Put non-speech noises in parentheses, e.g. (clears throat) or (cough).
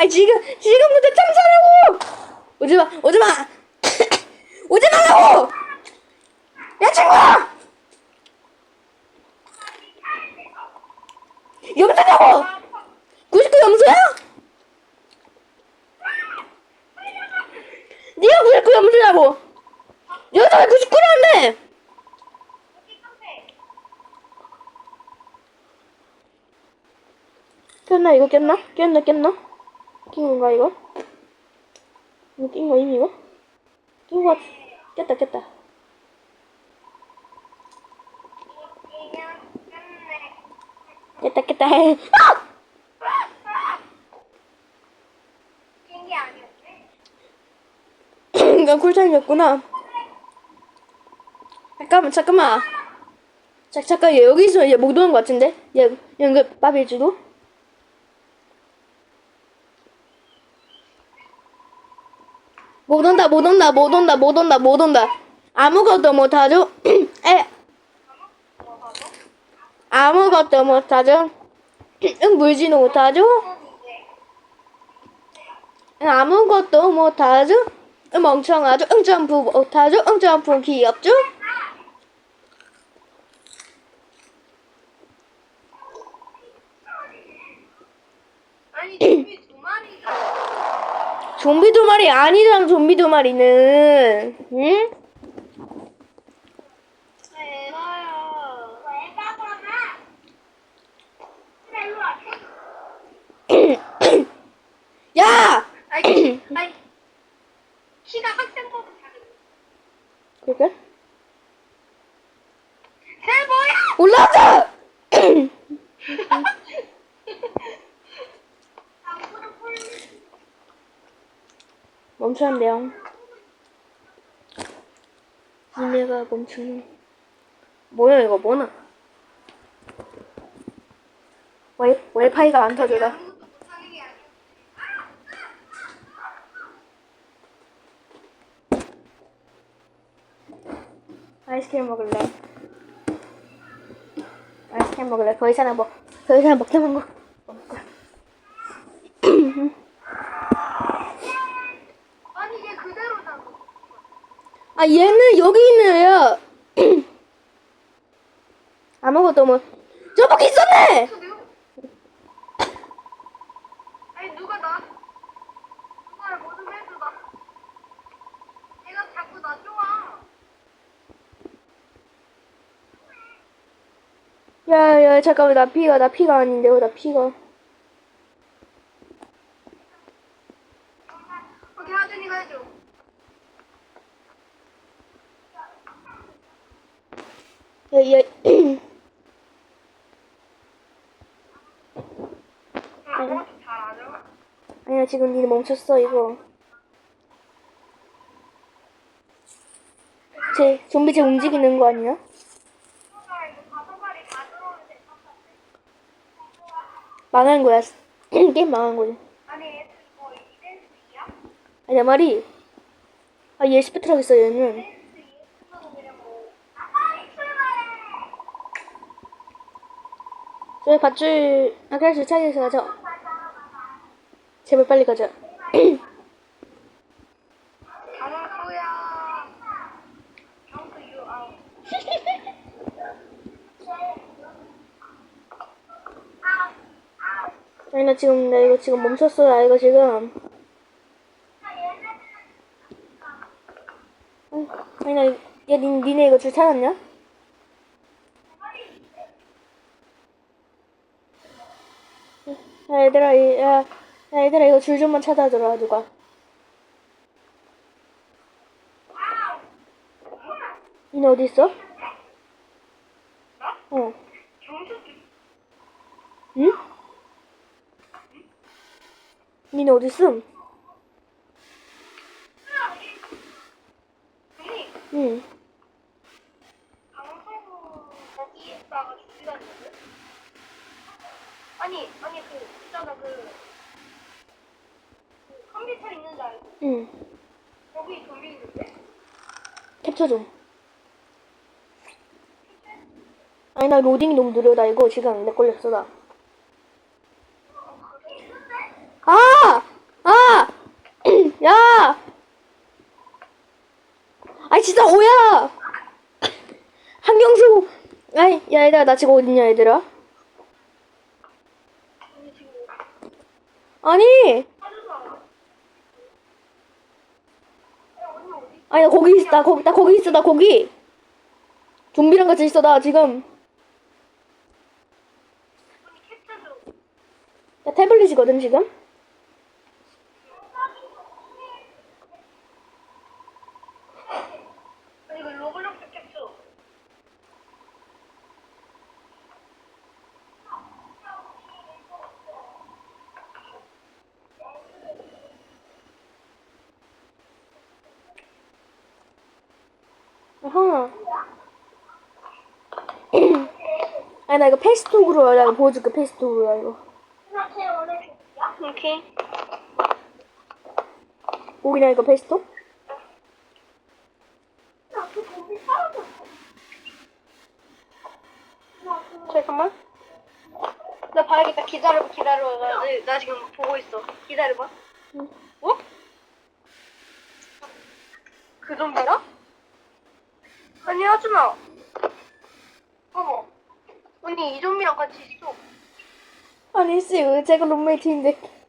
아 지금 지금부터 참사라고. 오지 마. 오지 마. (coughs) 오지 말라고. 야 친구야. 염소냐고. 99 염소야? 네가 99 염소냐고. 여자가 99라는데. 꼈나 이거 꼈나? 꼈나 꼈나? 낀 건가 이거? 이거 낀 거임 이거? 낀 거, 꼈다 꼈다. 꼈다 꼈다 해. 아! 게 아니었네. 이건 쿨타임이었구나. 잠깐만 잠깐만. 자, 잠깐 얘 여기서 얘 못 오는 것 같은데? 얘 연극 바빌지도? 못 온다 못 온다 못 온다 못 온다 못 온다 아무것도 못하죠? (clears throat) 에 아무것도 못하죠? (clears throat) 응 물지도 못하죠? 응, 아무것도 못하죠? 응, 멍청하죠? 응 점프 못하죠? 응 점프 귀엽죠? 아니 좀비 두 마리가 좀비 두 마리 아니잖아 좀비 두 마리는 응? (coughs) 야! 아니 아니 키가 학생보다 작은. 그게? 새 뭐야? 올라왔어! (coughs) (coughs) 아무도 볼. 돼요 니네가 멈추는. 뭐야 이거 뭐나? 와이, 와이파이가 안 터져라. 아이스크림 먹을래? 아이스크림 먹을래? 더 이상 먹, 더 이상 먹자만 거. 먹을 거야 아니 얘 그대로잖아. 아 얘는 여기 있는 애야 (clears throat) 아무것도 뭐 저밖에 있었네 저기요? 아니 누가 나 누가 뭐좀 해줘 나. 얘가 자꾸 나 좋아. 야야 잠깐만 나 피가 나 피가 아닌데 왜나 피가 거기 하준이가 해줘. 아무것도 잘안 해. 아니야 지금 니네 멈췄어 이거 쟤 좀비 쟤 움직이는 거 아니야? 아, 망한 거야 (clears throat) 게임 망한 거지 아니? 아니 내 말이 아 얘 스페트라고 있어 얘는 이벤트 이벤트도 그냥 뭐 아빠이 출발해 저희 밧줄 아 그래서 차에서 가자. 제발 빨리 가자. 아니 나 지금 나 이거 지금 멈췄어 나 이거 지금. 어, 아니 나 야 니, 니네 이거 줄 찾았냐? 야 얘들아 이- 야, 야 얘들아 이거 줄 좀만 찾아줘라 누가 니네 어디 있어? 어 응? 니네 어디 있음? 아니 아니 그 있잖아 그, 그 컴퓨터 있는 줄 알고 응. 거기 좀비 있는데 캡처 좀. 아니, 나 로딩이 너무 느려다, 이거. 지금 내 걸렸어, 나. 아! 아! (clears throat) 야! 아니, 진짜 오야! (clears throat) 한경수! 아니, 야, 얘들아, 나 지금 어딨냐, 얘들아? 아니! 아니, 나 거기 있어, 나 거기, 나 거기 있어, 나 거기! 좀비랑 같이 있어, 나 지금. 나 태블릿이거든, 지금? 이거 로블록스 캡처. 아하. (clears throat) 아니, 나 이거 페이스톡으로, 나 이거 보여줄게, 페이스톡으로, 나 이거. 오케이. 보이냐, 이거 페이스톡? 잠깐만. 나 봐야겠다. 기다려봐, 기다려봐. 나, 나 지금 보고 있어. 기다려봐. 어? 그 좀비라? 아니, 하지마. 어머. 언니, 이 좀비랑 같이 있어. 아니, 씨, 제가 룸메이트인데.